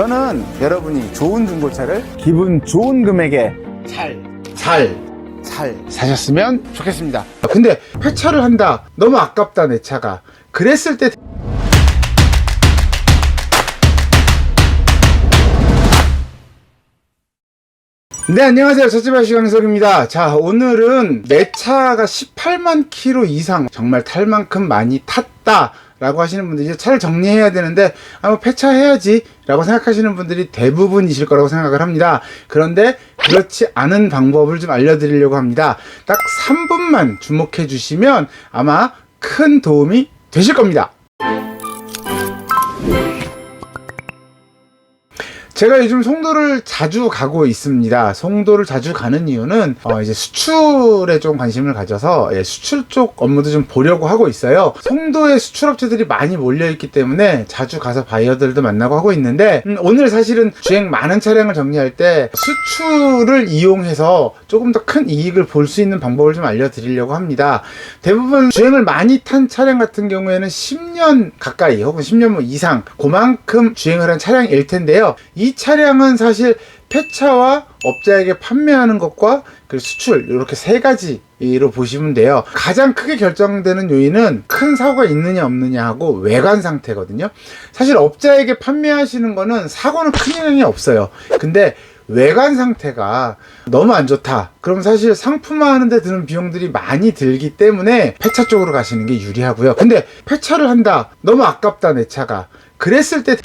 저는 여러분이 좋은 중고차를 기분 좋은 금액에 잘, 잘, 잘 사셨으면 좋겠습니다. 근데 폐차를 한다. 너무 아깝다, 내 차가. 그랬을 때 네, 안녕하세요. 첫집의 시강석입니다. 자, 오늘은 내 차가 18만 킬로 이상 정말 탈 만큼 많이 탔다. 라고 하시는 분들 이제 차를 정리해야 되는데 아뭐 폐차해야지 라고 생각하시는 분들이 대부분이실 거라고 생각을 합니다. 그런데 그렇지 않은 방법을 좀 알려드리려고 합니다. 딱 3분만 주목해 주시면 아마 큰 도움이 되실 겁니다 제가 요즘 송도를 자주 가고 있습니다. 송도를 자주 가는 이유는 어, 이제 수출에 좀 관심을 가져서 예, 수출 쪽 업무도 좀 보려고 하고 있어요. 송도에 수출업체들이 많이 몰려 있기 때문에 자주 가서 바이어들도 만나고 하고 있는데 음, 오늘 사실은 주행 많은 차량을 정리할 때 수출을 이용해서 조금 더 큰 이익을 볼 수 있는 방법을 좀 알려드리려고 합니다. 대부분 주행을 많이 탄 차량 같은 경우에는 10년 가까이 혹은 10년 뭐 이상 그만큼 주행을 한 차량일 텐데요. 이 차량은 사실 폐차와 업자에게 판매하는 것과 그 수출 이렇게 세 가지로 보시면 돼요. 가장 크게 결정되는 요인은 큰 사고가 있느냐 없느냐 하고 외관 상태거든요. 사실 업자에게 판매하시는 거는 사고는 큰 영향이 없어요. 근데 외관 상태가 너무 안 좋다. 그럼 사실 상품화하는 데 드는 비용들이 많이 들기 때문에 폐차 쪽으로 가시는 게 유리하고요. 근데 폐차를 한다. 너무 아깝다 내 차가. 그랬을 때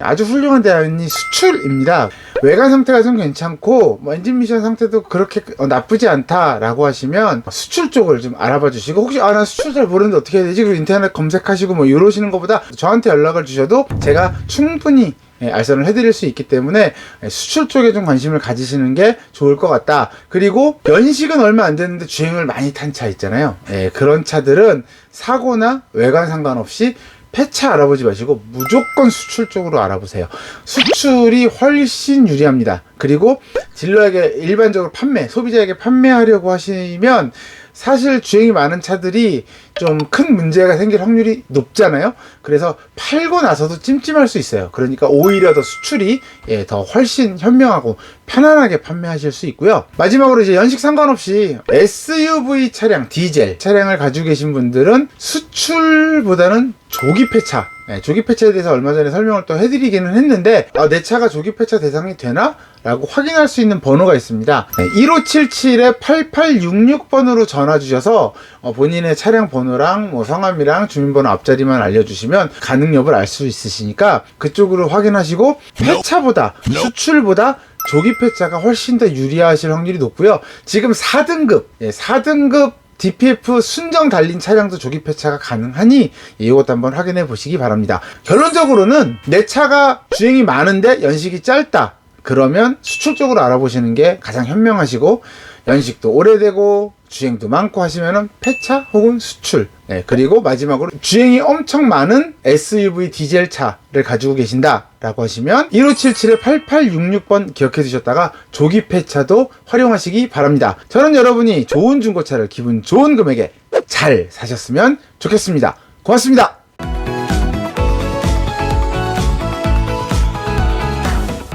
아주 훌륭한 대안이 수출입니다. 외관 상태가 좀 괜찮고 뭐 엔진 미션 상태도 그렇게 어, 나쁘지 않다라고 하시면 수출 쪽을 좀 알아봐 주시고 혹시 아나 수출 잘 모르는데 어떻게 해야 되지? 그 인터넷 검색하시고 뭐 이러시는 것보다 저한테 연락을 주셔도 제가 충분히 예, 알선을 해드릴 수 있기 때문에 예, 수출 쪽에 좀 관심을 가지시는 게 좋을 것 같다. 그리고 연식은 얼마 안 됐는데 주행을 많이 탄 차 있잖아요. 예, 그런 차들은 사고나 외관 상관없이 폐차 알아보지 마시고 무조건 수출 쪽으로 알아보세요. 수출이 훨씬 유리합니다. 그리고 딜러에게 일반적으로 판매, 소비자에게 판매하려고 하시면 사실 주행이 많은 차들이 좀 큰 문제가 생길 확률이 높잖아요. 그래서 팔고 나서도 찜찜할 수 있어요. 그러니까 오히려 더 수출이 예, 더 훨씬 현명하고 편안하게 판매하실 수 있고요. 마지막으로 이제 연식 상관없이 SUV 차량, 디젤 차량을 가지고 계신 분들은 수출보다는 조기 폐차 네, 조기 폐차에 대해서 얼마 전에 설명을 또 해드리기는 했는데 아, 내 차가 조기 폐차 대상이 되나? 라고 확인할 수 있는 번호가 있습니다. 네, 1577-8866번으로 전화 주셔서 어, 본인의 차량 번호랑 뭐 성함이랑 주민번호 앞자리만 알려주시면 가능 여부를 알 수 있으시니까 그쪽으로 확인하시고 폐차보다 수출보다 조기 폐차가 훨씬 더 유리하실 확률이 높고요. 지금 4등급, 예, 4등급 DPF 순정 달린 차량도 조기 폐차가 가능하니 이것도 한번 확인해 보시기 바랍니다. 결론적으로는 내 차가 주행이 많은데 연식이 짧다. 그러면 수출 쪽으로 알아보시는 게 가장 현명하시고 연식도 오래되고 주행도 많고 하시면은 폐차 혹은 수출. 네, 그리고 마지막으로 주행이 엄청 많은 SUV 디젤 차를 가지고 계신다 라고 하시면 1577-8866번 기억해 두셨다가 조기 폐차도 활용하시기 바랍니다. 저는 여러분이 좋은 중고차를 기분 좋은 금액에 잘 사셨으면 좋겠습니다. 고맙습니다.